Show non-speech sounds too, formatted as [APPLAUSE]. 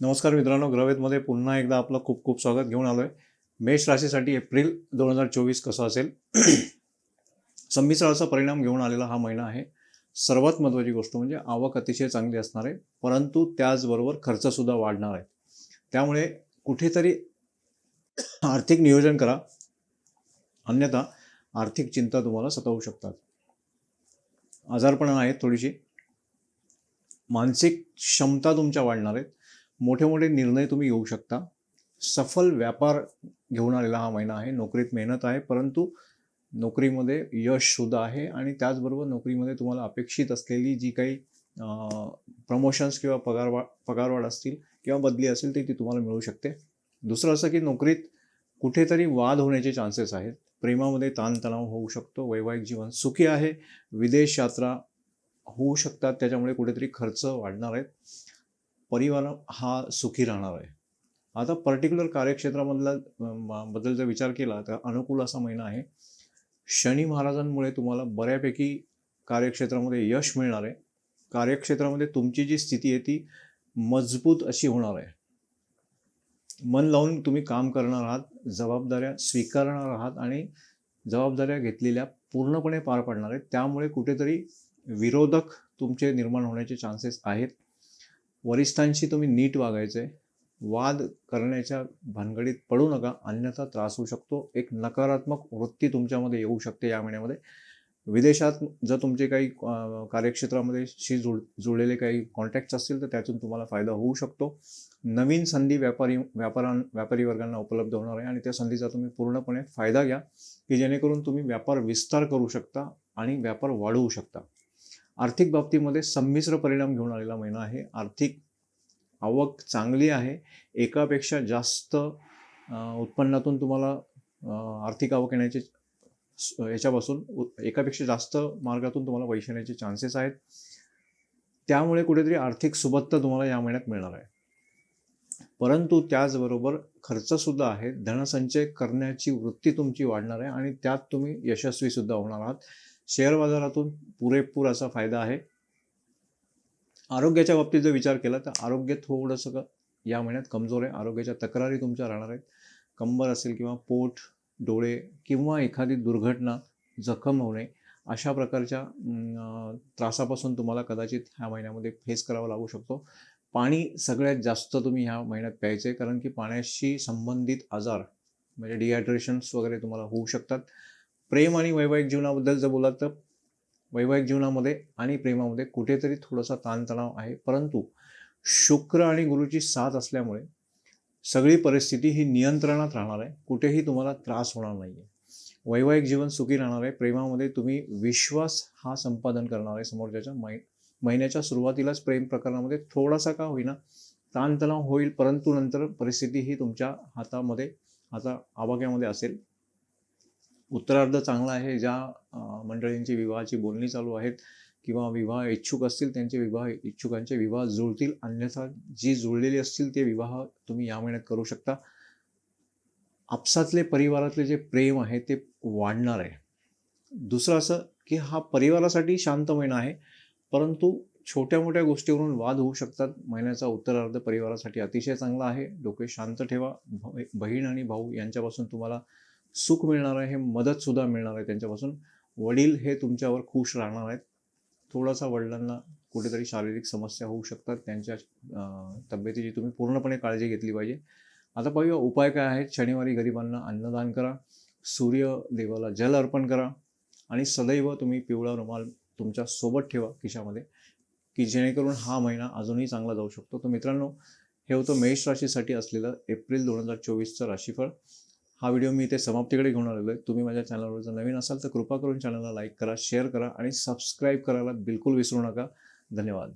नमस्कार मित्रांनो ग्रवेतमध्ये पुन्हा एकदा आपलं खूप खूप स्वागत घेऊन आलो आहे मेष राशीसाठी एप्रिल दोन हजार चोवीस कसं असेल? [CLEARS THROAT] संमिश्राचा परिणाम घेऊन आलेला हा महिना आहे. सर्वात महत्त्वाची गोष्ट म्हणजे आवक अतिशय चांगली असणार आहे परंतु त्याचबरोबर खर्चसुद्धा वाढणार आहे. त्यामुळे कुठेतरी आर्थिक नियोजन करा. अन्यथा आर्थिक चिंता तुम्हाला सतावू शकतात. आजारपणं आहेत थोडीशी. मानसिक क्षमता तुमच्या वाढणार आहेत. मोठे मोठे निर्णय तुम्ही घेऊ शकता. सफल व्यापार घेऊन आलेला हा महिना आहे. नोकरीत मेहनत आहे परंतु नोकरीमध्ये यश सुद्धा आहे आणि त्याचबरोबर नोकरीमध्ये तुम्हाला अपेक्षित असलेली जी काही प्रमोशन्स किंवा पगारवा पगारवाढ असतील किंवा बदली असेल ती ती तुम्हाला मिळू शकते. दुसरं असं की नोकरीत कुठेतरी वाद होण्याचे चान्सेस आहेत. प्रेमामध्ये ताणतणाव होऊ शकतो वैवाहिक जीवन सुखी आहे विदेश यात्रा होऊ शकतात त्याच्यामुळे कुठेतरी खर्च वाढणार आहेत. परिवार हा सुखी राहणार आहे. आता पर्टिक्युलर कार्यक्षेत्रामधला बद्दल जर विचार केला तर अनुकूल असा महिना आहे. शनी महाराजांमुळे तुम्हाला बऱ्यापैकी कार्यक्षेत्रामध्ये यश मिळणार आहे. कार्यक्षेत्रामध्ये तुमची जी स्थिती आहे ती मजबूत अशी होणार आहे. मन लावून तुम्ही काम करणार आहात जबाबदाऱ्या स्वीकारणार आहात आणि जबाबदाऱ्या घेतलेल्या पूर्णपणे पार पाडणार आहेत. त्यामुळे कुठेतरी विरोधक तुमचे निर्माण होण्याचे चान्सेस आहेत. वरिष्ठांशी तुम्ही नीट वागायचं आहे वाद करण्याच्या भानगडीत पडू नका अन्यथा त्रास होऊ शकतो. एक नकारात्मक वृत्ती तुमच्यामध्ये येऊ शकते या महिन्यामध्ये. विदेशात जर तुमचे काही कार्यक्षेत्रामध्ये शी जुळ जुळलेले काही कॉन्टॅक्ट्स असतील तर त्यातून तुम्हाला फायदा होऊ शकतो. नवीन संधी व्यापारी व्यापारां व्यापारी वर्गांना उपलब्ध होणार आहे आणि त्या संधीचा तुम्ही पूर्णपणे फायदा घ्या की जेणेकरून तुम्ही व्यापार विस्तार करू शकता आणि व्यापार वाढवू शकता. आर्थिक बाबतीमध्ये संमिश्र परिणाम घेऊन आलेला महिना आहे. आर्थिक आवक चांगली आहे. एकापेक्षा जास्त उत्पन्नातून तुम्हाला आर्थिक आवक येण्याचे याच्यापासून उ- एकापेक्षा जास्त मार्गातून तुम्हाला पैसे येण्याचे चान्सेस आहेत. त्यामुळे कुठेतरी आर्थिक सुबत्ता तुम्हाला या महिन्यात मिळणार आहे. परंतु त्याचबरोबर खर्चसुद्धा आहे. धनसंचय करण्याची वृत्ती तुमची वाढणार आहे आणि त्यात तुम्ही यशस्वीसुद्धा होणार आहात. शेअर बाजारातून पुरेपूर असा फायदा आहे. आरोग्याच्या बाबतीत जर विचार केला तर आरोग्य थोडंसं या महिन्यात कमजोर आहे. आरोग्याच्या तक्रारी तुमच्या राहणार आहेत. कंबर असेल किंवा पोट डोळे किंवा एखादी दुर्घटना जखम होणे अशा प्रकारच्या त्रासापासून तुम्हाला कदाचित ह्या महिन्यामध्ये फेस करावा लागू शकतो. पाणी सगळ्यात जास्त तुम्ही ह्या महिन्यात प्यायचे कारण की पाण्याशी संबंधित आजार म्हणजे डिहायड्रेशन्स वगैरे तुम्हाला होऊ शकतात. प्रेम आणि वैवाहिक जीवनाबद्दल जर बोलात तर वैवाहिक जीवनामध्ये आणि प्रेमामध्ये कुठेतरी थोडासा ताणतणाव आहे. परंतु शुक्र आणि गुरुची साथ असल्यामुळे सगळी परिस्थिती ही नियंत्रणात राहणार आहे. कुठेही तुम्हाला त्रास होणार नाही आहे वैवाहिक जीवन सुखी राहणार आहे. प्रेमामध्ये तुम्ही विश्वास हा संपादन करणार आहे समोरच्याच्या मै महिन्याच्या सुरुवातीलाच प्रेम प्रकरणामध्ये थोडासा का होईना ताणतणाव होईल. परंतु नंतर परिस्थिती ही तुमच्या हातामध्ये आता आवाक्यामध्ये असेल. उत्तरार्ध चांगला आहे ज्या मंडळींची विवाहाची बोलणी चालू आहेत किंवा विवाह इच्छुक असतील त्यांचे विवाह इच्छुकांचे विवाह जुळतील अन्यथा जी जुळलेली असतील ते विवाह तुम्ही या महिन्यात करू शकता. आपसातले परिवारातले जे प्रेम आहे ते वाढणार आहे. दुसरं असं की हा परिवारासाठी शांत महिना आहे परंतु छोट्या मोठ्या गोष्टीवरून वाद होऊ शकतात. महिन्याचा उत्तरार्ध परिवारासाठी अतिशय चांगला आहे. डोके शांत ठेवा. बहीण आणि भाऊ यांच्यापासून तुम्हाला सुख मिळणार आहे मदतसुद्धा मिळणार आहे त्यांच्यापासून. वडील हे तुमच्यावर खुश राहणार आहेत. थोडासा वडिलांना कुठेतरी शारीरिक समस्या होऊ शकतात. त्यांच्या तब्येतीची तुम्ही पूर्णपणे काळजी घेतली पाहिजे. आता पाहूया उपाय काय आहेत. शनिवारी गरिबांना अन्नदान करा. सूर्य देवाला जल अर्पण करा. आणि सदैव तुम्ही पिवळा रुमाल तुमच्यासोबत ठेवा खिशामध्ये की जेणेकरून हा महिना अजूनही चांगला जाऊ शकतो. तर मित्रांनो हे होतं मेष राशीसाठी असलेलं एप्रिल दोन हजार चोवीसचं राशीफळ. हा व्हिडिओ मी इथे समाप्तीकडे घेऊन आलेलो आहे. तुम्ही माझ्या चॅनलवर जर नवीन असाल तर कृपा करून चॅनलला लाईक करा शेअर करा आणि सबस्क्राईब करायला बिलकुल विसरू नका. धन्यवाद.